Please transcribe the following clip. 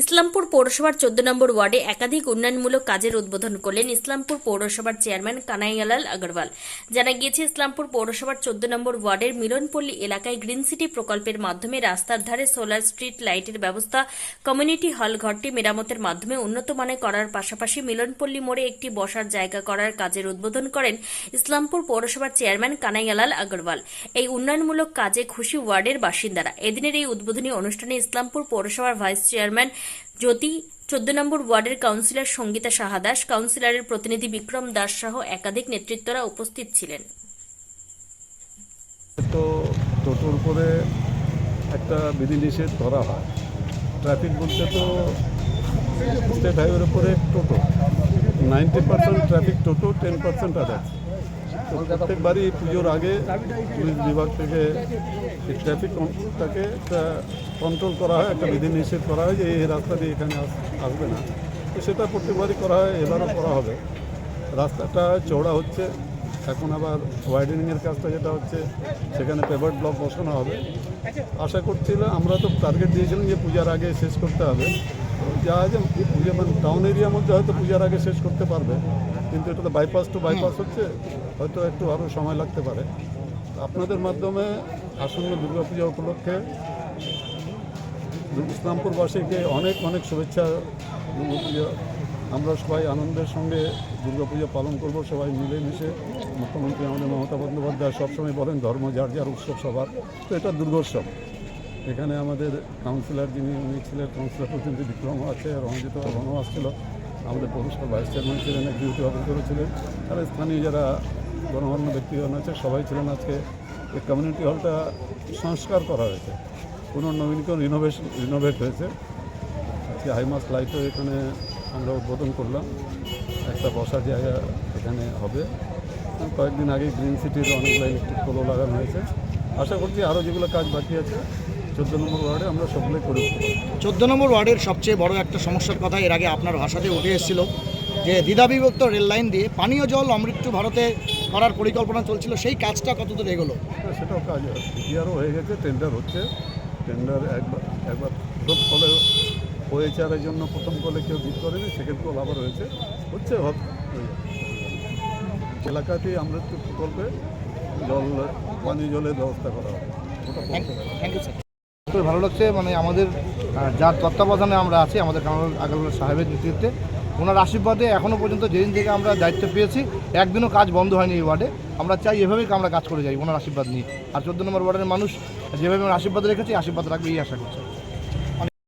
ইসলামপুর পৌরসভার চোদ্দ নম্বর ওয়ার্ডে একাধিক উন্নয়নমূলক কাজের উদ্বোধন করলেন ইসলামপুর পৌরসভার চেয়ারম্যান কানাইয়ালাল আগরওয়াল। জানা গিয়েছে, ইসলামপুর পৌরসভার চোদ্দ নম্বর ওয়ার্ডের মিলনপল্লী এলাকায় গ্রিন সিটি প্রকল্পের মাধ্যমে রাস্তার ধারে সোলার স্ট্রিট লাইটের ব্যবস্থা, কমিউনিটি হল ঘরটি মেরামতের মাধ্যমে উন্নত মানের করার পাশাপাশি মিলনপল্লী মোড়ে একটি বসার জায়গা করার কাজের উদ্বোধন করেন ইসলামপুর পৌরসভার চেয়ারম্যান কানাইয়ালাল আগরওয়াল। এই উন্নয়নমূলক কাজে খুশি ওয়ার্ডের বাসিন্দারা। এদিনের এই উদ্বোধনী অনুষ্ঠানে ইসলামপুর পৌরসভার ভাইস চেয়ারম্যান জ্যোতি, চোদ্দ নম্বর ওয়ার্ডের কাউন্সিলর সঙ্গীতা সাহা দাস, কাউন্সিলরের প্রতিনিধি বিক্রম দাস সহ একাধিক নেতৃত্বরা উপস্থিত ছিলেন। তো টোটোর উপরে একটা বিধিনিষেধ করা হয়। ট্রাফিক বলতে তো উপরে টোটো। নাইনটি পার্সেন্ট ট্রাফিক টোটো, টেন পার্সেন্ট আদার্স প্রত্যেকবারই পুজোর আগে পুলিশ বিভাগ থেকে এই ট্রাফিকটাকে একটা কন্ট্রোল করা হয়, একটা বিধিনিষেধ করা হয় যে এই রাস্তা দিয়ে এখানে আস- আসবে না। তো সেটা প্রত্যেকবারই করা হয়, এবারও করা হবে। রাস্তাটা চওড়া হচ্ছে, এখন আবার ওয়াইডেনিংয়ের কাজটা যেটা হচ্ছে, সেখানে পেভার ব্লক বসানো হবে। আশা করছিলাম আমরা তো টার্গেট দিয়েছিলাম যে পূজার আগে শেষ করতে হবে। যা আছে পুজো মানে টাউন এরিয়ার মধ্যে হয়তো পূজার আগে শেষ করতে পারবে কিন্তু এটা তো বাইপাস টু বাইপাস হচ্ছে হয়তো একটু আরও সময় লাগতে পারে। আপনাদের মাধ্যমে আসন্ন দুর্গাপূজা উপলক্ষে ইসলামপুরবাসীকে অনেক অনেক শুভেচ্ছা দুর্গাপুজো আমরা সবাই আনন্দের সঙ্গে দুর্গাপূজা পালন করব সবাই মিলেমিশে। মুখ্যমন্ত্রী আমাদের মমতা বন্দ্যোপাধ্যায় সবসময় বলেন ধর্ম যার যার উৎসব সবার। তো এটা দুর্গোৎসব। এখানে আমাদের কাউন্সিলর যিনি, উনি ছিলেন কাউন্সিলর প্রতিনিধি বিক্রম আছে, রঞ্জিত রনও আসছিল। আমাদের পৌরসভা ভাইস চেয়ারম্যান ছিলেন এক্সিকিউটিভ অফিসারও ছিলেন। আর স্থানীয় যারা গণমান্য ব্যক্তিগণ আছে, সবাই ছিলেন আজকে। এই কমিউনিটি হলটা সংস্কার করা হয়েছে। পুনর্নবীনীকরণ রিনোভেশন রিনোভেট হয়েছে। আজকে হাইমাস লাইটও এখানে আমরা উদ্বোধন করলাম। একটা বসার জায়গা এখানে হবে। কয়েকদিন আগে গ্রিন সিটির অনেকগুলো ইলেকট্রিক পোলও লাগানো হয়েছে। আশা করছি আরও যেগুলো কাজ বাকি আছে চোদ্দ নম্বর ওয়ার্ডে আমরা সবগুলোই করে উঠতে পারব। চোদ্দ নম্বর ওয়ার্ডের সবচেয়ে বড় একটা সমস্যার কথা এর আগে আপনার ভাষাতে উঠে এসেছিল যে দ্বিধাবিভক্ত রেল লাইন দিয়ে পানীয় জল অমৃত্যু ভারতে করার পরিকল্পনা চলছিল সেই কাজটা কতদূর এগোলো? সেটাও কাজ ইয়ারও হয়ে গেছে টেন্ডার হচ্ছে। টেন্ডার একবার একবার প্রথম কলে ওএইচআরের জন্য প্রথম কলে কেউ বিট করেনি সেকেন্ড কল আবার হয়েছে। হচ্ছে। এলাকাতেই আমৃত্যু প্রকল্পে জল পানীয় জলের ব্যবস্থা করা হবে। থ্যাংক ইউ স্যার ভালো লাগছে মানে আমাদের যার তত্ত্বাবধানে আমরা আছি, আমাদের কামাল আগালুল্লাহ সাহেবের নেতৃত্বে, ওনার আশীর্বাদে এখনও পর্যন্ত যেদিন থেকে আমরা দায়িত্ব পেয়েছি, একদিনও কাজ বন্ধ হয়নি এই ওয়ার্ডে। আমরা চাই এভাবেই আমরা কাজ করে যাই, ওনার আশীর্বাদ নিয়ে। আর চোদ্দ নম্বর ওয়ার্ডের মানুষ যেভাবে আমরা আশীর্বাদ রেখেছি, আশীর্বাদ রাখবে এই আশা করছি।